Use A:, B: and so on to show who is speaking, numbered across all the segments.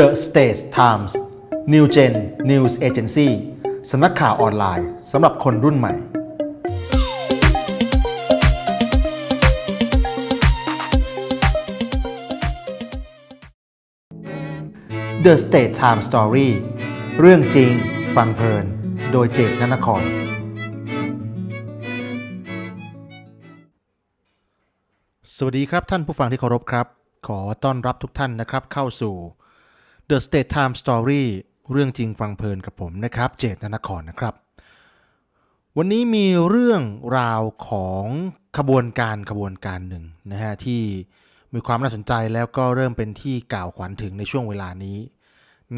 A: The States Times New Gen News Agency สำนักข่าวออนไลน์สำหรับคนรุ่นใหม่ The State Times Story เรื่องจริง ฟังเพลิน โดยเจตนนคร สวัสดีครับท่านผู้ฟังที่เคารพครับ ขอต้อนรับทุกท่านนะครับเข้าสู่ The State Time Story เรื่องจริงฟังเพลินกับผมนะครับ เจตนครนะครับ วันนี้มีเรื่องราวของขบวนการขบวนการหนึ่งนะฮะที่มีความน่าสนใจแล้วก็เริ่มเป็นที่กล่าวขวัญถึงในช่วงเวลานี้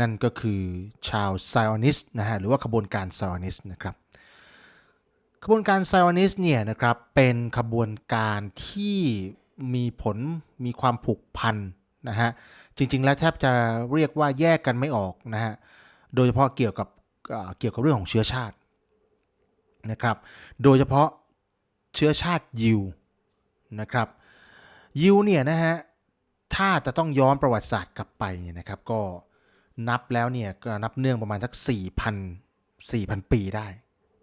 A: นั่นก็คือชาวไซออนิสนะฮะหรือว่าขบวนการไซออนิสนะครับขบวนการไซออนิสเนี่ยนะครับเป็นขบวนการที่มีผลมีความผูกพัน นะฮะจริง ๆ แล้วแทบจะเรียกว่าแยกกันไม่ออกนะฮะโดยเฉพาะเกี่ยวกับเกี่ยวกับเรื่องของเชื้อชาตินะครับ โดยเฉพาะเชื้อชาติยิวนะครับยิวเนี่ยนะฮะถ้าจะต้องย้อนประวัติศาสตร์กลับไปเนี่ยนะครับก็นับแล้วเนี่ยก็นับเนื่องประมาณสัก 4,000 4,000 ปีได้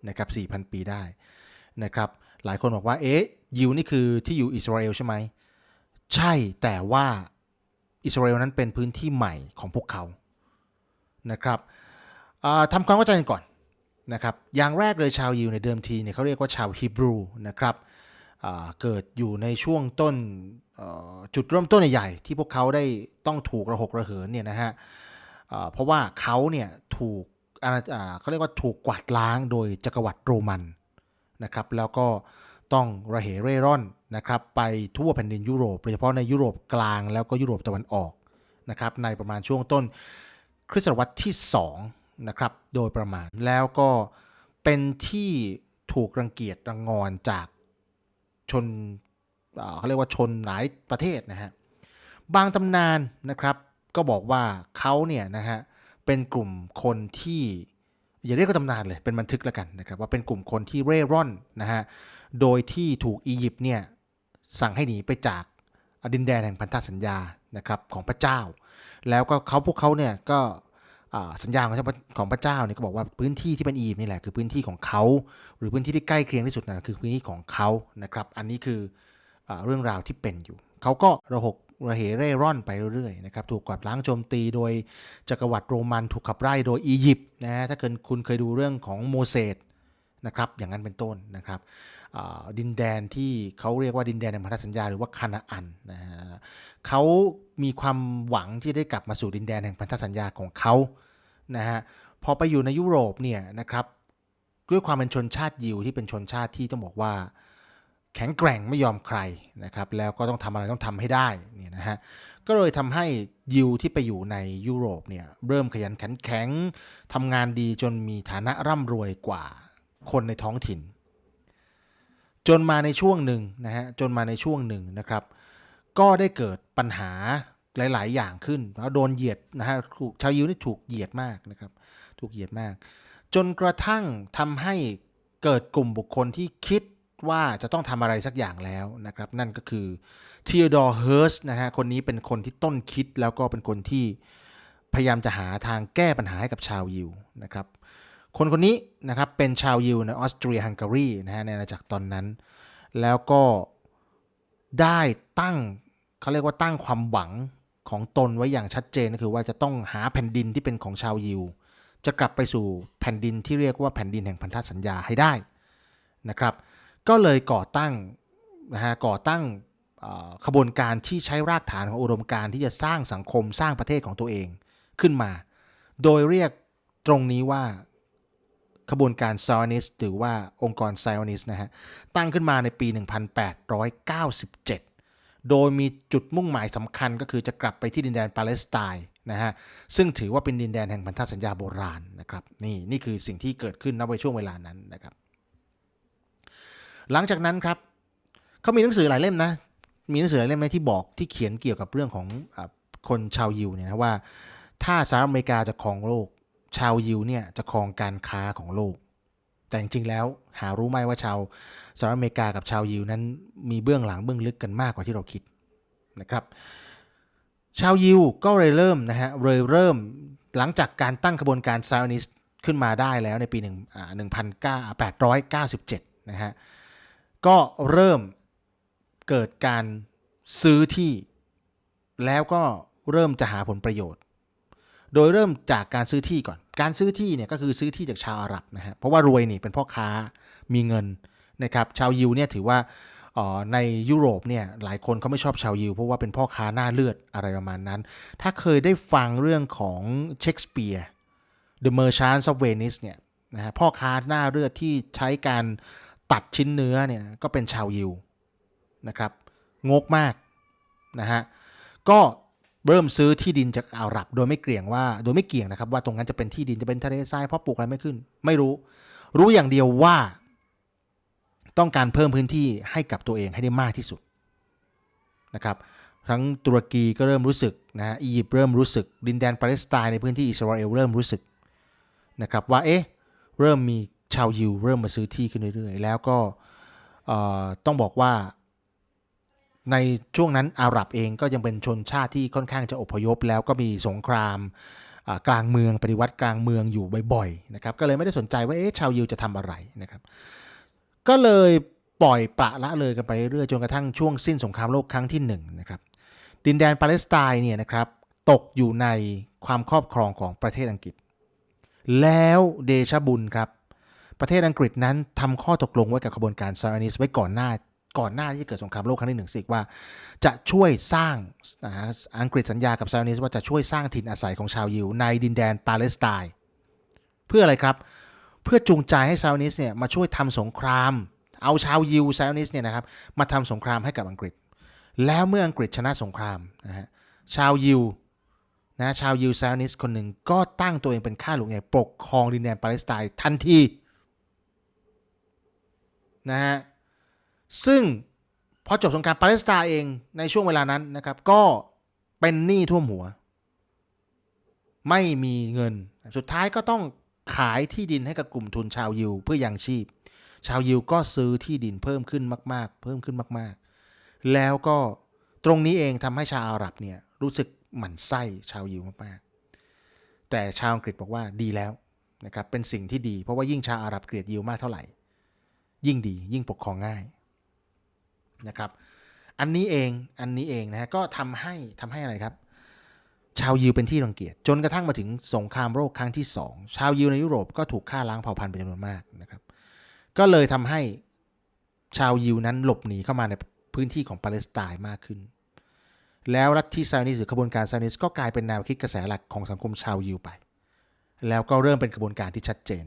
A: นะครับ4,000 ปีได้นะครับหลายคนบอกว่าเอ๊ะยิวนี่คือที่อยู่อิสราเอลใช่ไหม ใช่แต่ว่า อิสราเอลนั้นเป็นพื้นที่ใหม่ของพวกเขานะครับทำความเข้าใจกันก่อนนะครับอย่างแรกเลยชาวยิวในเดิมทีเนี่ยเขาเรียกว่าชาวฮีบรูนะครับเกิดอยู่ในช่วงต้นจุดเริ่มต้นใหญ่ที่พวกเขาได้ต้องถูกระหกระเหินเนี่ยนะฮะเพราะว่าเขาเนี่ยถูกเขาเรียกว่าถูกกวาดล้างโดยจักรวรรดิโรมันนะครับแล้วก็ ต้องระเหเร่ร่อนนะครับไปทั่วแผ่นดินยุโรปโดยเฉพาะในยุโรปกลางแล้วก็ยุโรปตะวันออกนะครับในประมาณช่วงต้นคริสตศตวรรษที่2นะครับโดยประมาณแล้วก็เป็นที่ถูกรังเกียจรังงอนจากชนเอ่อเขาเรียกว่าชนหลายประเทศนะฮะบางตำนานนะครับก็บอกว่าเขาเนี่ยนะฮะเป็นกลุ่มคนที่อย่าเรียกว่าตำนานเลยเป็นบันทึกแล้วกันนะครับว่าเป็นกลุ่มคนที่เร่ร่อนนะฮะ โดยที่ถูกอียิปต์เนี่ยสั่งให้หนีไปจากดินแดนแห่งพันธสัญญานะครับของพระเจ้า แล้วก็เขาพวกเขาเนี่ยก็สัญญาของของพระเจ้าเนี่ยก็บอกว่าพื้นที่ที่เป็นอียิปต์นี่แหละคือพื้นที่ของเขา หรือพื้นที่ที่ใกล้เคียงที่สุดนะคือพื้นที่ของเขานะครับอันนี้คืออเรื่องราวที่เป็นอยู่ เขาก็ระหกระเหเร่ร่อนไปเรื่อยๆนะครับถูกกวาดล้างโจมตีโดยจักรวรรดิโรมันถูกขับไล่โดยอียิปต์นะฮะถ้าเกิดคุณเคยดูเรื่องของโมเสส นะครับอย่างนั้นเป็นต้นนะครับดินแดนที่เขาเรียกว่าดินแดนแห่งพันธสัญญาหรือว่าคานาอันนะฮะเขามีความหวังที่ได้กลับมาสู่ดินแดนแห่งพันธสัญญาของเขานะฮะพอไปอยู่ในยุโรปเนี่ยนะครับด้วยความเป็นชนชาติยิวที่เป็นชนชาติที่ต้องบอกว่าแข็งแกร่งไม่ยอมใครนะครับแล้วก็ต้องทำอะไรต้องทำให้ได้เนี่ยนะฮะก็เลยทำให้ยิวที่ไปอยู่ในยุโรปเนี่ยเริ่มขยันขันแข็งทำงานดีจนมีฐานะร่ำรวยกว่า คนในท้องถิ่น จนมาในช่วงหนึ่งนะฮะจนมาในช่วงหนึ่งนะครับ ก็ได้เกิดปัญหาหลาย ๆ อย่างขึ้นแล้วโดนเหยียดนะฮะถูกชาวยิวนี่ถูกเหยียดมากนะครับ ถูกเหยียดมาก จนกระทั่งทำให้เกิดกลุ่มบุคคลที่คิดว่าจะต้องทำอะไรสักอย่างแล้วนะครับ นั่นก็คือทีโอดอร์เฮิร์สนะฮะคนนี้เป็นคนที่ต้นคิดแล้วก็เป็นคนที่พยายามจะหาทางแก้ปัญหาให้กับชาวยิวนะครับ คนคนนี้นะครับเป็นชาวยิวในออสเตรียฮังการีนะฮะในอาณาจักรตอนนั้น แล้วก็ได้ตั้งเขาเรียกว่าตั้งความหวังของตนไว้อย่างชัดเจนก็คือว่าจะต้องหาแผ่นดินที่เป็นของชาวยิว จะกลับไปสู่แผ่นดินที่เรียกว่าแผ่นดินแห่งพันธสัญญาให้ได้นะครับ ก็เลยก่อตั้งนะฮะก่อตั้งขบวนการที่ใช้รากฐานของอุดมการที่จะสร้างสังคมสร้างประเทศของตัวเองขึ้นมา โดยเรียกตรงนี้ว่า ขบวนการไซออนิสหรือว่าองค์กรไซออนิสนะฮะ ตั้งขึ้นมาในปี 1897 โดยมีจุดมุ่งหมายสำคัญก็คือจะกลับไปที่ดินแดนปาเลสไตน์นะฮะ ซึ่งถือว่าเป็นดินแดนแห่งพันธสัญญาโบราณนะครับ นี่นี่คือสิ่งที่เกิดขึ้นณในช่วงเวลานั้นนะครับ หลังจากนั้นครับเขามีหนังสือหลายเล่มนะ มีหนังสือหลายเล่มนะที่บอกที่เขียนเกี่ยวกับเรื่องของอคนชาวยิวเนี่ยนะว่าถ้าสหรัฐอเมริกาจะครองโลก ชาวยิวเนี่ยจะครองการค้าของโลก แต่จริงๆแล้วหารู้ไหมว่าชาวสหรัฐอเมริกากับชาวยิวนั้นมีเบื้องหลังเบื้องลึกกันมากกว่าที่เราคิดนะครับ ชาวยิวก็เลยเริ่มนะฮะเลยเริ่มหลังจากการตั้งขบวนการไซออนิสต์ขึ้นมาได้แล้วในปี1อ่า1897 นะฮะ ก็เริ่มเกิดการซื้อที่แล้วก็เริ่มจะหาผลประโยชน์ โดยเริ่มจากการซื้อที่ก่อน การซื้อที่เนี่ยก็คือซื้อที่จากชาวอาหรับนะฮะ เพราะว่ารวยนี่เป็นพ่อค้ามีเงินนะครับ ชาวยิวเนี่ยถือว่าในยุโรปเนี่ยหลายคนเขาไม่ชอบชาวยิว เพราะว่าเป็นพ่อค้าหน้าเลือดอะไรประมาณนั้น ถ้าเคยได้ฟังเรื่องของเชคสเปียร์ The Merchant of Venice เนี่ยนะฮะพ่อค้าหน้าเลือดที่ใช้การตัดชิ้นเนื้อเนี่ยก็เป็นชาวยิวนะครับงกมากนะฮะก็ เริ่มซื้อที่ดินจากอาหรับ โดยไม่เกี่ยงว่า โดยไม่เกี่ยงนะครับ ว่าตรงนั้นจะเป็นที่ดินจะเป็นทะเลทรายเพราะปลูกอะไรไม่ขึ้น ไม่รู้ รู้อย่างเดียวว่า ต้องการเพิ่มพื้นที่ให้กับตัวเองให้ได้มากที่สุดนะครับทั้งตุรกีก็เริ่มรู้สึกนะฮะอียิปต์เริ่มรู้สึก ดินแดนปาเลสไตน์ในพื้นที่อิสราเอลเริ่มรู้สึกนะครับว่าเอ๊ะเริ่มมีชาวยิวเริ่มมาซื้อที่ขึ้นเรื่อยๆ แล้วก็ต้องบอกว่า ในช่วงนั้นอาหรับเองก็ยังเป็นชนชาติที่ค่อนข้างจะอพยพ แล้วก็มีสงครามกลางเมืองปฏิวัติกลางเมืองอยู่บ่อยๆนะครับก็เลยไม่ได้สนใจว่าเอ๊ะชาวยิวจะทำอะไรนะครับ ก็เลยปล่อยปละละเลยกันไปเรื่อยจนกระทั่งช่วงสิ้นสงครามโลกครั้งที่หนึ่งนะครับดินแดนปาเลสไตน์เนี่ยนะครับตกอยู่ในความครอบครองของประเทศอังกฤษ แล้วเดชะบุญครับ ประเทศอังกฤษนั้นทำข้อตกลงไว้กับขบวนการซาอนิสไว้ก่อนหน้า ก่อนหน้าที่จะเกิดสงครามโลกครั้งที่หนึ่งสิว่า จะช่วยสร้างอังกฤษสัญญากับซาอนิสว่าจะช่วยสร้างถิ่นอาศัยของชาวยิวในดินแดนปาเลสไตน์เพื่ออะไรครับ เพื่อจูงใจให้ซาอนิสเนี่ยมาช่วยทำสงคราม เอาชาวยิวซาอนิสเนี่ยนะครับมาทำสงครามให้กับอังกฤษ แล้วเมื่ออังกฤษชนะสงครามนะฮะชาวยิวนะชาวยิวไซออนิสคนหนึ่งก็ตั้งตัวเองเป็นข้าหลวงใหญ่ปกครองดินแดนปาเลสไตน์ทันทีนะฮะ ซึ่งพอจบสงครามปาเลสไตน์เองในช่วงเวลานั้นนะครับ ก็เป็นหนี้ท่วมหัว ไม่มีเงิน สุดท้ายก็ต้องขายที่ดินให้กับกลุ่มทุนชาวยิวเพื่อยังชีพ ชาวยิวก็ซื้อที่ดินเพิ่มขึ้นมาก ๆ เพิ่มขึ้นมาก ๆ แล้วก็ตรงนี้เองทำให้ชาวอาหรับเนี่ยรู้สึกหมั่นไส้ชาวยิวมากๆ แต่ชาวอังกฤษบอกว่าดีแล้วนะครับเป็นสิ่งที่ดี เพราะว่ายิ่งชาวอาหรับเกลียดยิวมากเท่าไหร่ ยิ่งดียิ่งปกครองง่าย นะครับ อันนี้เองอันนี้เองนะฮะก็ทำให้ทำให้อะไรครับ ชาวยิวเป็นที่รังเกียจจนกระทั่งมาถึงสงครามโลกครั้งที่สองชาวยิวในยุโรปก็ถูกฆ่าล้างเผ่าพันธุ์เป็นจำนวนมากนะครับ ก็เลยทำให้ชาวยิวนั้นหลบหนีเข้ามาในพื้นที่ของปาเลสไตน์มากขึ้น แล้วลัทธิไซนิสหรือขบวนการไซนิสก็กลายเป็นแนวคิดกระแสหลักของสังคมชาวยิวไป แล้วก็เริ่มเป็นกระบวนการที่ชัดเจน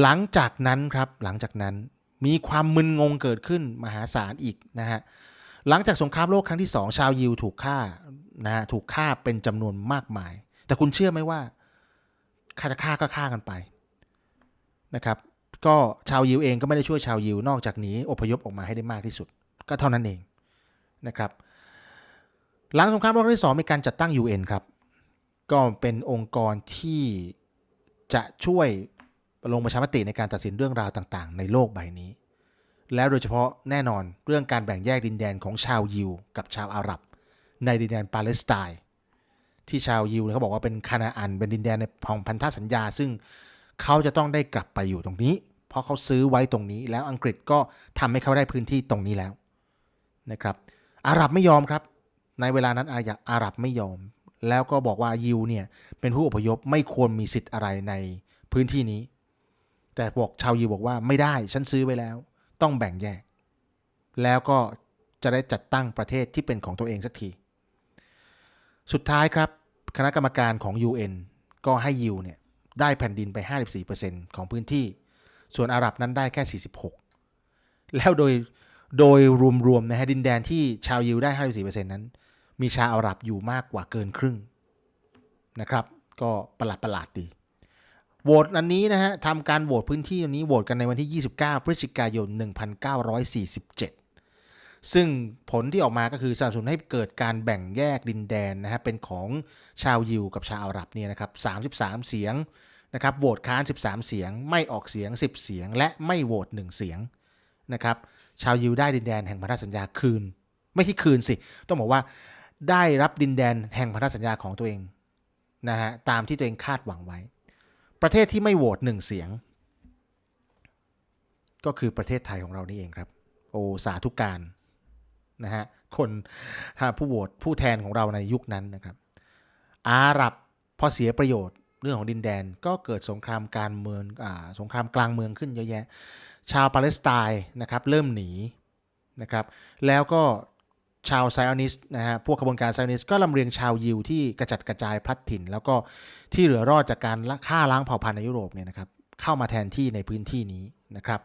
A: หลังจากนั้นครับหลังจากนั้น มีความมึนงงเกิดขึ้นมหาศาลอีกนะฮะหลังจากสงครามโลกครั้งที่สองชาวยิวถูกฆ่านะฮะถูกฆ่าเป็นจำนวนมากมาย แต่คุณเชื่อไหมว่าฆ่าจะฆ่าก็ฆ่ากันไปนะครับก็ชาวยิวเองก็ไม่ได้ช่วยชาวยิวนอกจากหนี้อพยพออกมาให้ได้มากที่สุด ก็เท่านั้นเองนะครับหลังสงครามโลกครั้งที่สองมีการจัดตั้ง UN ครับก็เป็นองค์กรที่จะช่วยลงประชามติในการตัดสินเรื่องราวต่างๆ ในโลกใบนี้ แล้วโดยเฉพาะแน่นอนเรื่องการแบ่งแยกดินแดนของชาวยิว กับชาวอาหรับ ในดินแดนปาเลสไตน์ที่ชาวยิวเขาบอกว่าเป็นคานาอันเป็นดินแดนในของพันธสัญญา ซึ่งเขาจะต้องได้กลับไปอยู่ตรงนี้ เพราะเขาซื้อไว้ตรงนี้ แล้วอังกฤษก็ทำให้เขาได้พื้นที่ตรงนี้แล้วนะครับ อาหรับไม่ยอมครับ ในเวลานั้นอาอาหรับไม่ยอม แล้วก็บอกว่ายิวเนี่ยเป็นผู้อพยพไม่ควรมีสิทธิ์อะไรในพื้นที่นี้ แต่บอกชาวยิวบอกว่าไม่ได้ฉันซื้อไว้แล้ว ต้องแบ่งแยก แล้วก็จะได้จัดตั้งประเทศที่เป็นของตัวเองสักที สุดท้ายครับ คณะกรรมการของ UN ก็ให้ยิวเนี่ยได้แผ่นดินไป 54%ของพื้นที่ ส่วนอาหรับนั้นได้แค่ 46 แล้วโดยโดยรวมๆนะฮะดินแดนที่ชาวยิวได้ 54%นั้น มีชาวอาหรับอยู่มากกว่าเกินครึ่งนะครับ ก็ประหลาดประหลาดดี โหวตอันนี้นะฮะทำการโหวตพื้นที่อันนี้โหวตกันในวันที่ 29 พฤศจิกายน 1947 ซึ่งผลที่ออกมาก็คือสนับสนุนให้เกิดการแบ่งแยกดินแดนนะฮะเป็นของชาวยิวกับชาวอาหรับเนี่ยนะครับ 33 เสียงนะครับโหวตค้าน 13 เสียง ไม่ออกเสียง 10 เสียง และไม่โหวต1เสียงนะครับชาวยิวได้ดินแดนแห่งพันธสัญญาคืน ไม่ที่คืนสิ ต้องบอกว่าได้รับดินแดนแห่งพันธสัญญาของตัวเองนะฮะตามที่ตัวเองคาดหวังไว้ ประเทศที่ไม่โหวตหนึ่งเสียง ก็คือประเทศไทยของเรานี่เองครับ โอสาธุการนะฮะคนหาผู้โหวตผู้แทนของเราในยุคนั้นนะครับ อาหรับพอเสียประโยชน์เรื่องของดินแดนก็เกิดสงครามการเมืองอสงครามกลางเมืองขึ้นเยอะแยะ ชาวปาเลสไตน์นะครับเริ่มหนีนะครับ แล้วก็ ชาวไซออนิสนะฮะพวกขบวนการไซออนิสก็ลำเลียงชาวยิวที่กระจัดกระจายพลัดถิ่น แล้วก็ที่เหลือรอดจากการฆ่าล้างเผ่าพันธุ์ในยุโรปเนี่ยนะครับเข้ามาแทนที่ในพื้นที่นี้นะครับ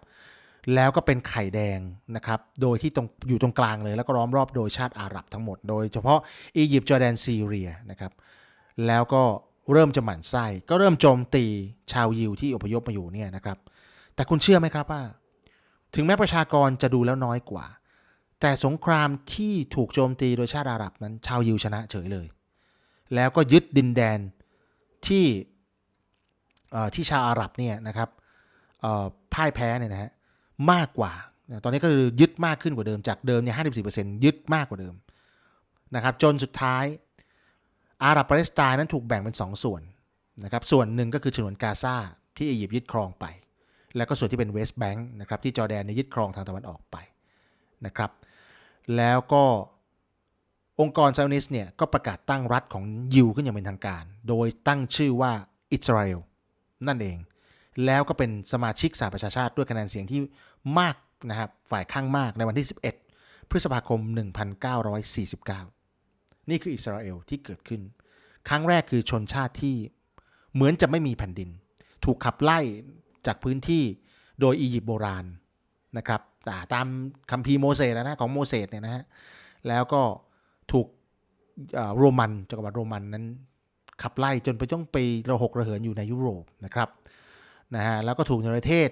A: แล้วก็เป็นไข่แดงนะครับโดยที่ตรงอยู่ตรงกลางเลย แล้วก็ล้อมรอบโดยชาติอาหรับทั้งหมด โดยเฉพาะอียิปต์จอร์แดนซีเรียนะครับแล้วก็เริ่มจะหมั่นไส้ก็เริ่มโจมตีชาวยิวที่อพยพมาอยู่เนี่ยนะครับ แต่คุณเชื่อไหมครับว่า ถึงแม้ประชากรจะดูแล้วน้อยกว่า แต่สงครามที่ถูกโจมตีโดยชาติอาหรับนั้น ชาวยิวชนะเฉยเลย แล้วก็ยึดดินแดนที่ที่ชาวอาหรับเนี่ยนะครับพ่ายแพ้เนี่ยนะฮะมากกว่า ตอนนี้ก็คือยึดมากขึ้นกว่าเดิมจากเดิมเนี่ย54%ยึดมากกว่าเดิมนะครับจนสุดท้ายอาหรับปาเลสไตน์นั้นถูกแบ่งเป็น2ส่วนนะครับส่วนหนึ่งก็คือฉนวนกาซาที่อียิปต์ยึดครองไป แล้วก็ส่วนที่เป็นเวสต์แบงค์นะครับที่จอร์แดนเนี่ยยึดครองทางตะวันออกไปนะครับ แล้วก็องค์กรไซออนิส์เนี่ยก็ประกาศตั้งรัฐของยิวขึ้นอย่างเป็นทางการ โดยตั้งชื่อว่าอิสราเอลนั่นเอง แล้วก็เป็นสมาชิกสหประชาชาติด้วยคะแนนเสียงที่มากนะครับฝ่ายข้างมากในวันที่ 11 พฤษภาคม 1949 นี่คืออิสราเอลที่เกิดขึ้น ครั้งแรกคือชนชาติที่เหมือนจะไม่มีแผ่นดิน ถูกขับไล่จากพื้นที่โดยอียิปต์โบราณนะครับ ตามคัมภีร์โมเสสนะของโมเสสเนี่ยนะฮะแล้วก็ถูกอ่อโรมันจักรวรรดิโรมันนั้น ขับไล่จนไปต้องไประหกระเหินอยู่ในยุโรปนะครับนะฮะแล้วก็ถูกในประเทศ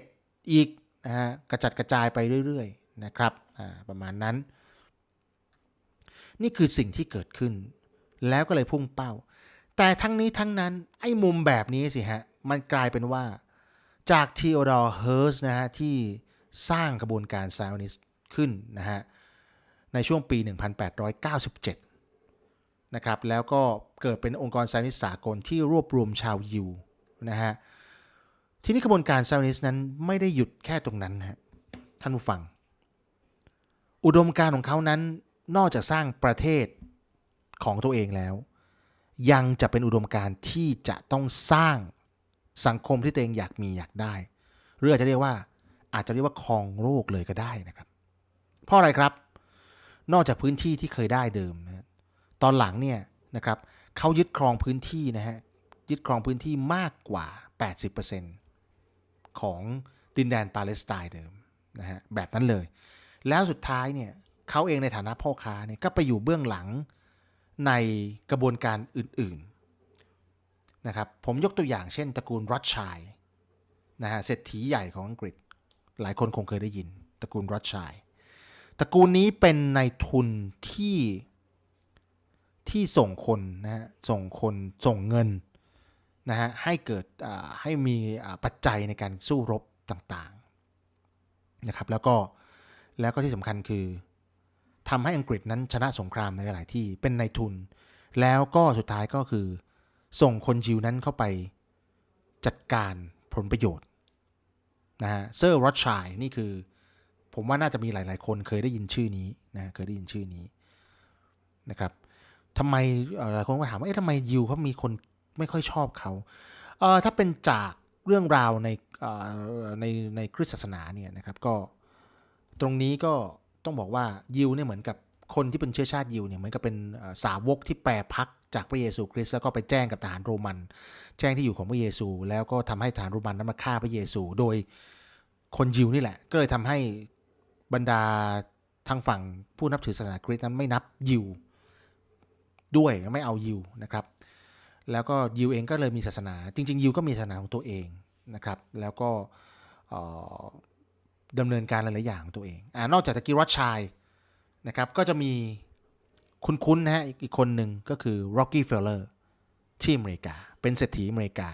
A: อีกนะฮะกระจัดกระจายไปเรื่อยๆนะครับอ่าประมาณนั้น นี่คือสิ่งที่เกิดขึ้น แล้วก็เลยพุ่งเป้า แต่ทั้งนี้ทั้งนั้นไอ้มุมแบบนี้สิฮะมันกลายเป็นว่าจากทีโอดอร์เฮิร์สนะฮะที่ สร้างกระบวนการไซออนิสต์ขึ้นนะฮะในช่วงปี 1897 นะครับ แล้วก็เกิดเป็นองค์กรไซออนิสต์สากลที่รวบรวมชาวยิวนะฮะทีนี้กระบวนการไซออนิสต์นั้นไม่ได้หยุดแค่ตรงนั้นฮะท่านผู้ฟัง อุดมการของเขานั้นนอกจากสร้างประเทศของตัวเองแล้ว ยังจะเป็นอุดมการที่จะต้องสร้างสังคมที่ตัวเองอยากมีอยากได้ หรืออาจจะเรียกว่า อาจจะเรียกว่าครองโลกเลยก็ได้นะครับ เพราะอะไรครับ นอกจากพื้นที่ที่เคยได้เดิมนะตอนหลังเนี่ยนะครับเขายึดครองพื้นที่นะฮะยึดครองพื้นที่มากกว่า 80%ของดินแดนปาเลสไตน์เดิมนะฮะแบบนั้นเลย แล้วสุดท้ายเนี่ยเขาเองในฐานะพ่อค้าเนี่ยก็ไปอยู่เบื้องหลังในกระบวนการอื่นๆนะครับผมยกตัวอย่างเช่นตระกูลรัชชัยนะฮะเศรษฐีใหญ่ของอังกฤษ หลายคนคงเคยได้ยินตระกูลรัชชัยตระกูลนี้เป็นนายทุนที่ที่ส่งคนนะฮะส่งคนส่งเงินนะฮะให้เกิดให้มีปัจจัยในการสู้รบต่างๆนะครับแล้วก็แล้วก็ที่สำคัญคือทำให้อังกฤษนั้นชนะสงครามในหลายที่เป็นนายทุน แล้วก็สุดท้ายก็คือ ส่งคนยิวนั้นเข้าไปจัดการผลประโยชน์ นะฮะเซอร์โรอดชัยนี่คือ ผมว่าน่าจะมีหลาย ๆ คนเคยได้ยินชื่อนี้นะเคยได้ยินชื่อนี้นะครับทำไมหลายคนก็ถามว่าเอ๊ะทำไมยิวเขามีคนไม่ค่อยชอบเขาเอ่อถ้าเป็นจากเรื่องราวในในในคริสตศาสนาเนี่ยนะครับก็ตรงนี้ก็ต้องบอกว่ายิวเนี่ยเหมือนกับคนที่เป็นเชื้อชาติยิวเนี่ยเหมือนกับเป็นสาวกที่แปรพัก จากพระเยซูคริสต์แล้วก็ไปแจ้งกับทหารโรมัน แจ้งที่อยู่ของพระเยซู แล้วก็ทำให้ทหารโรมันนั้นมาฆ่าพระเยซู โดยคนยิวนี่แหละ ก็เลยทำให้บรรดาทางฝั่งผู้นับถือศาสนาคริสต์นั้นไม่นับยิวด้วยไม่เอายิวนะครับ แล้วก็ยิวเองก็เลยมีศาสนา จริง ๆ ยิวก็มีศาสนาของตัวเองนะครับ แล้วก็เอ่อดำเนินการหลายๆอย่างของตัวเองอ่านอกจากตะกี้รัชชัยนะครับ ก็จะมี คุ้นๆนะฮะอีกคนหนึ่งก็คือ Rocky Feller ที่อเมริกา เป็นเศรษฐีอเมริกา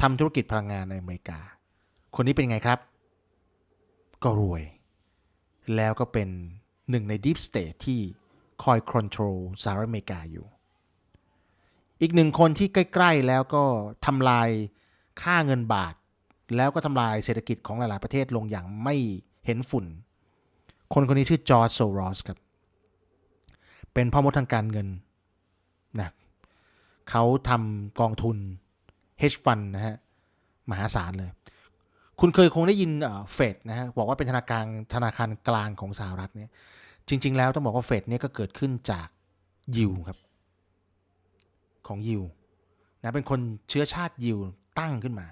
A: ทำธุรกิจพลังงานในอเมริกา คนนี้เป็นไงครับ ก็รวย แล้วก็เป็นหนึ่งใน Deep State ที่คอยคอนโทรลสหรัฐอเมริกาอยู่ อีกหนึ่งคนที่ใกล้ๆแล้วก็ทำลายค่าเงินบาท แล้วก็ทำลายเศรษฐกิจของหลายๆประเทศลงอย่างไม่เห็นฝุ่น คนคนนี้ชื่อจอร์จโซรอสครับ เป็นพ่อมดทางการเงินนะเขาทำกองทุน hedge fund นะฮะ มหาศาลเลย คุณเคยคงได้ยินเฟดนะฮะ บอกว่าเป็นธนาคารธนาคารกลางของสหรัฐเนี่ย จริง ๆ แล้วต้องบอกว่าเฟดเนี่ยก็เกิดขึ้นจากยิวครับ ของยิวนะเป็นคนเชื้อชาติยิวตั้งขึ้นมา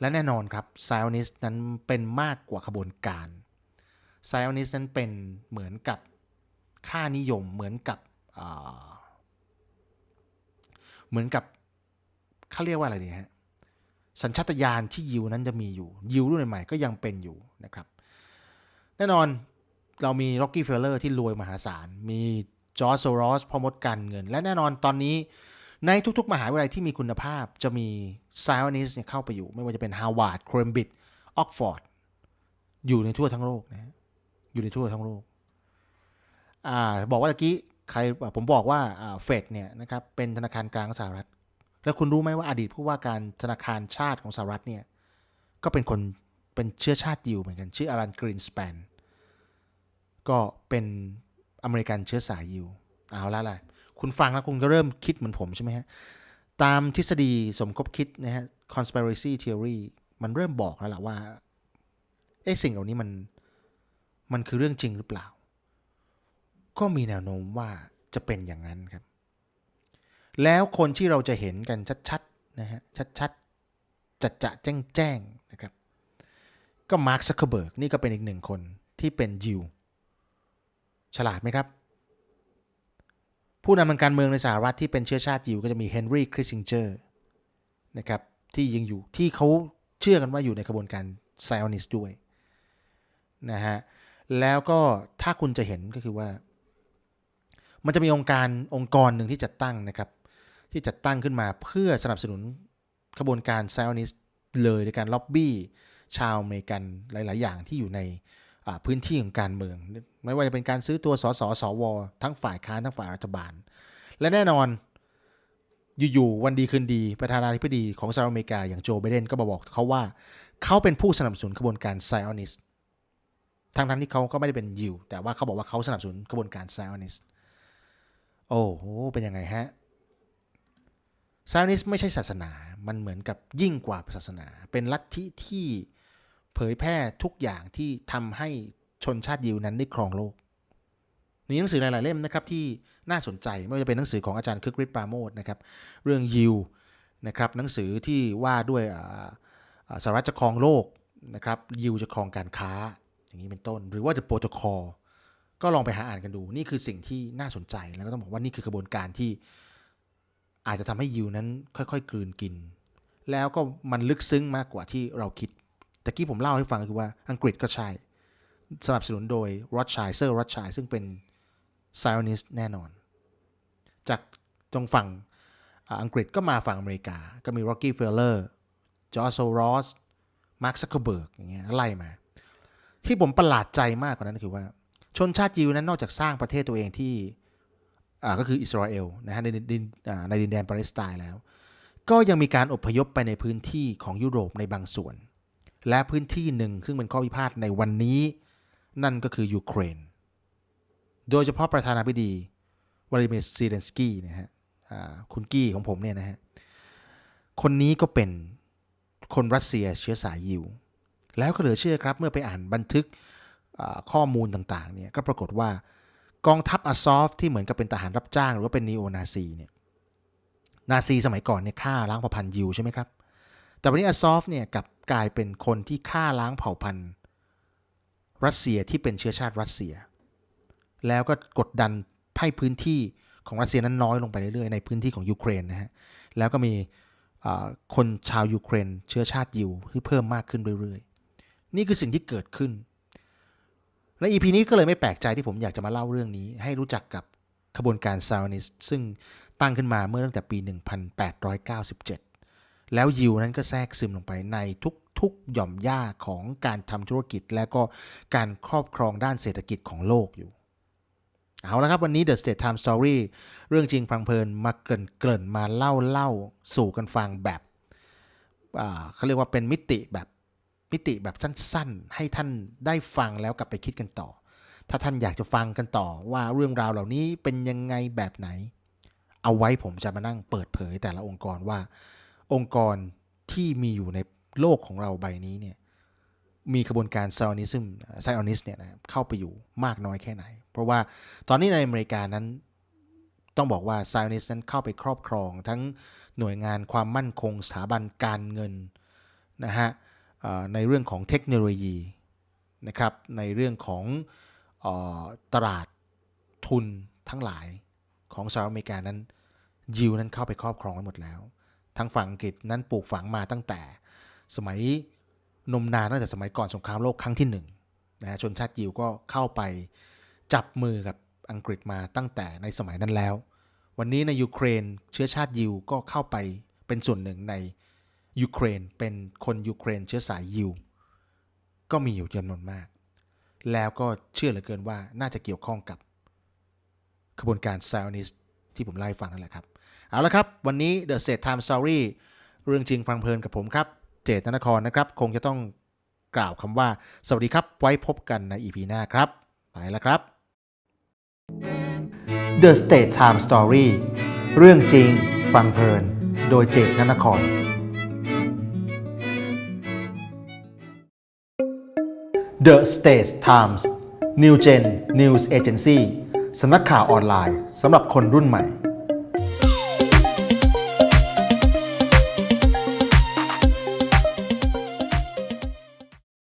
A: และแน่นอนครับไซออนิสนั้นเป็นมากกว่าขบวนการไซออนิสนั้นเป็นเหมือนกับ ค่านิยมเหมือนกับเหมือนกับเขาเรียกว่าอะไรดีฮะสัญชาตญาณที่ยิวนั้นจะมีอยู่ ยิวรุ่นใหม่ก็ยังเป็นอยู่นะครับ แน่นอนเรามี r o กกี้เฟลเลอร์ที่รวยมหาศาล มีจอร์จโซรอสพอมดการเงิน และแน่นอนตอนนี้ในทุกๆ มหาวิทยาลัยที่มีคุณภาพจะมีไซออนิสเนี่ยเข้าไปอยู่ ไม่ว่าจะเป็นฮาวาดเคมบิดออกฟอร์ดอยู่ในทั่วทั้งโลกนะฮะอยู่ในทั่วทั้งโลก อ่าบอกว่าตะกี้ใครผมบอกว่าเฟดเนี่ยนะครับเป็นธนาคารกลางของสหรัฐ แล้วคุณรู้ไหมว่าอดีตผู้ว่าการธนาคารชาติของสหรัฐเนี่ยก็เป็นคนเป็นเชื้อชาติยิวเหมือนกัน ชื่ออารันกรีนสแปนก็เป็นอเมริกันเชื้อสายยิวเอาละล่ะคุณฟังแล้วคุณก็เริ่มคิดเหมือนผมใช่ไหมฮะ ตามทฤษฎีสมคบคิดนะฮะ conspiracy theory มันเริ่มบอกแล้วล่ะว่าเอ๊ะสิ่งเหล่านี้มันมันคือเรื่องจริงหรือเปล่า ก็มีแนวโน้มว่าจะเป็นอย่างนั้นครับ แล้วคนที่เราจะเห็นกันชัดๆนะฮะชัดๆจัดจะแจ้งแจ้งๆนะครับ ก็มาร์คซักเคเบิร์กนี่ก็เป็นอีกหนึ่งคนที่เป็นยิว ฉลาดไหมครับ ผู้นำทางการเมืองในสหรัฐที่เป็นเชื้อชาติยิวก็จะมีเฮนรี่คริสซิงเจอร์นะครับที่ยังอยู่ที่เขาเชื่อกันว่าอยู่ในกระบวนการไซออนิสด้วยนะฮะแล้วก็ถ้าคุณจะเห็นก็คือว่า มันจะมีองค์การองค์กรหนึ่งที่จัดตั้งนะครับ ที่จัดตั้งขึ้นมาเพื่อสนับสนุนขบวนการไซออนิสเลยในการล็อบบี้ชาวอเมริกันหลาย ๆ อย่างที่อยู่ในพื้นที่ของการเมือง ไม่ว่าจะเป็นการซื้อตัวสสสว ทั้งฝ่ายค้านทั้งฝ่ายรัฐบาล และแน่นอนอยู่ ๆ วันดีคืนดี ประธานาธิบดีของสหรัฐอเมริกาอย่างโจไบเดนก็มาบอกเขาว่าเขาเป็นผู้สนับสนุนขบวนการไซออนิสทั้งทั้งที่เขาก็ไม่ได้เป็นยิวแต่ว่าเขาบอกว่าเขาสนับสนุนกระบวนการไซออนิส โอ้โห เป็นยังไงฮะไซออนิสไม่ใช่ศาสนา มันเหมือนกับยิ่งกว่าศาสนา เป็นลัทธิที่เผยแพร่ทุกอย่างที่ทำให้ชนชาติยิวนั้นได้ครองโลก มีหนังสือหลาย ๆ เล่มนะครับที่น่าสนใจ ไม่ว่าจะเป็นหนังสือของอาจารย์คึกฤทธิ์ปราโมทนะครับ เรื่องยิวนะครับ หนังสือที่ว่าด้วยสหรัฐจะครองโลกนะครับ ยิวจะครองการค้า อย่างนี้เป็นต้น หรือว่า The Protocol ก็ลองไปหาอ่านกันดู นี่คือสิ่งที่น่าสนใจแล้วก็ต้องบอกว่านี่คือกระบวนการที่อาจจะทำให้ยิวนั้นค่อยๆกลืนกิน แล้วก็มันลึกซึ้งมากกว่าที่เราคิดตะกี้ผมเล่าให้ฟังคือว่าอังกฤษก็ใช่ สนับสนุนโดยรอดชัยเซอร์รอดชัยซึ่งเป็นไซออนิสแน่นอน จากตรงฝั่งอังกฤษก็มาฝั่งอเมริกา ก็มีโรกี้เฟลเลอร์จอร์โซรอสมาร์คซักเคเบิร์กอย่างเงี้ยไล่มา ที่ผมประหลาดใจมากกว่านั้นคือว่า ชนชาติยิวนั้นนอกจากสร้างประเทศตัวเองที่ก็คืออิสราเอลนะฮะในดินในดินแดนปาเลสไตน์แล้ว ก็ยังมีการอพยพไปในพื้นที่ของยุโรปในบางส่วน และพื้นที่หนึ่งซึ่งเป็นข้อพิพาทในวันนี้ นั่นก็คือยูเครน โดยเฉพาะประธานาธิบดีวลาดิเมียร์ซีเดนสกี้นะฮะคุณกี้ของผมเนี่ยนะฮะคนนี้ก็เป็นคนรัสเซียเชื้อสายยิว แล้วก็เหลือเชื่อครับเมื่อไปอ่านบันทึก ข้อมูลต่างๆเนี่ยก็ปรากฏว่ากองทัพอาซอฟที่เหมือนกับเป็นทหารรับจ้าง หรือว่าเป็นนีโอนาซีเนี่ยนาซีสมัยก่อนเนี่ยฆ่าล้างเผ่าพันธุ์ยิวใช่ไหมครับ แต่วันนี้อาซอฟเนี่ยกับกลายเป็นคนที่ฆ่าล้างเผ่าพันธุ์รัสเซียที่เป็นเชื้อชาติรัสเซีย แล้วก็กดดันให้พื้นที่ของรัสเซียนั้นน้อยลงไปเรื่อยๆในพื้นที่ของยูเครนนะฮะ แล้วก็มีคนชาวยูเครนเชื้อชาติยิวที่เพิ่มมากขึ้นเรื่อยๆ นี่คือสิ่งที่เกิดขึ้น และอีพีนี้ก็เลยไม่แปลกใจที่ผมอยากจะมาเล่าเรื่องนี้ ให้รู้จักกับขบวนการซาวนิสซึ่งตั้งขึ้นมาเมื่อตั้งแต่ปี 1897 แล้วยิวนั้นก็แทรกซึมลงไปในทุกๆหย่อมหญ้าของการทำธุรกิจ และก็การครอบครองด้านเศรษฐกิจของโลกอยู่ เอาละครับวันนี้ The State Time Story เรื่องจริงฟังเพลินมาเกริ่นเกินมาเล่าเล่าสู่กันฟังแบบเขาเรียกว่าเป็นมิติแบบ มิติแบบสั้นๆ ให้ท่านได้ฟังแล้วกลับไปคิดกันต่อ ถ้าท่านอยากจะฟังกันต่อว่าเรื่องราวเหล่านี้เป็นยังไงแบบไหน เอาไว้ผมจะมานั่งเปิดเผยแต่ละองค์กรว่า องค์กรที่มีอยู่ในโลกของเราใบนี้เนี่ยมีกระบวนการไซออนิซึมไซออนิสเนี่ยนะเข้าไปอยู่มากน้อยแค่ไหน เพราะว่าตอนนี้ในอเมริกานั้นต้องบอกว่าไซออนิสนั้นเข้าไปครอบครอง ทั้งหน่วยงานความมั่นคงสถาบันการเงินนะฮะ ในเรื่องของเทคโนโลยีนะครับในเรื่องของออตลาดทุนทั้งหลายของสหรัฐอเมริกานั้นยิวนั้นเข้าไปครอบครองไว้หมดแล้วทั้งฝั่งอังกฤษนั้นปลูกฝังมาตั้งแต่สมัยนมนานตั้งแต่สมัยก่อนสงครามโลกครั้งที่หนึ่งนะฮะชนชาติยิวก็เข้าไปจับมือกับอังกฤษมาตั้งแต่ในสมัยนั้นแล้ว วันนี้ในยูเครนเชื้อชาติยิวก็เข้าไปเป็นส่วนหนึ่งใน ยูเครนเป็นคนยูเครนเชื้อสายยิว ก็มีอยู่จำนวนมาก แล้วก็เชื่อเหลือเกินว่าน่าจะเกี่ยวข้องกับขบวนการไซออนิสที่ผมเล่ฟังนั่นแหละครับ เอาละครับ วันนี้ The State Time Story เรื่องจริงฟังเพลินกับผมครับ เจตนครนะครับ คงจะต้องกล่าวคำว่า สวัสดีครับ ไว้พบกันใน EP หน้าครับ ไปแล้วครับ The State Time Story เรื่องจริงฟังเพลิน โดยเจตนคร The State Times New Gen News Agency สำนักข่าวออนไลน์สำหรับคนรุ่นใหม่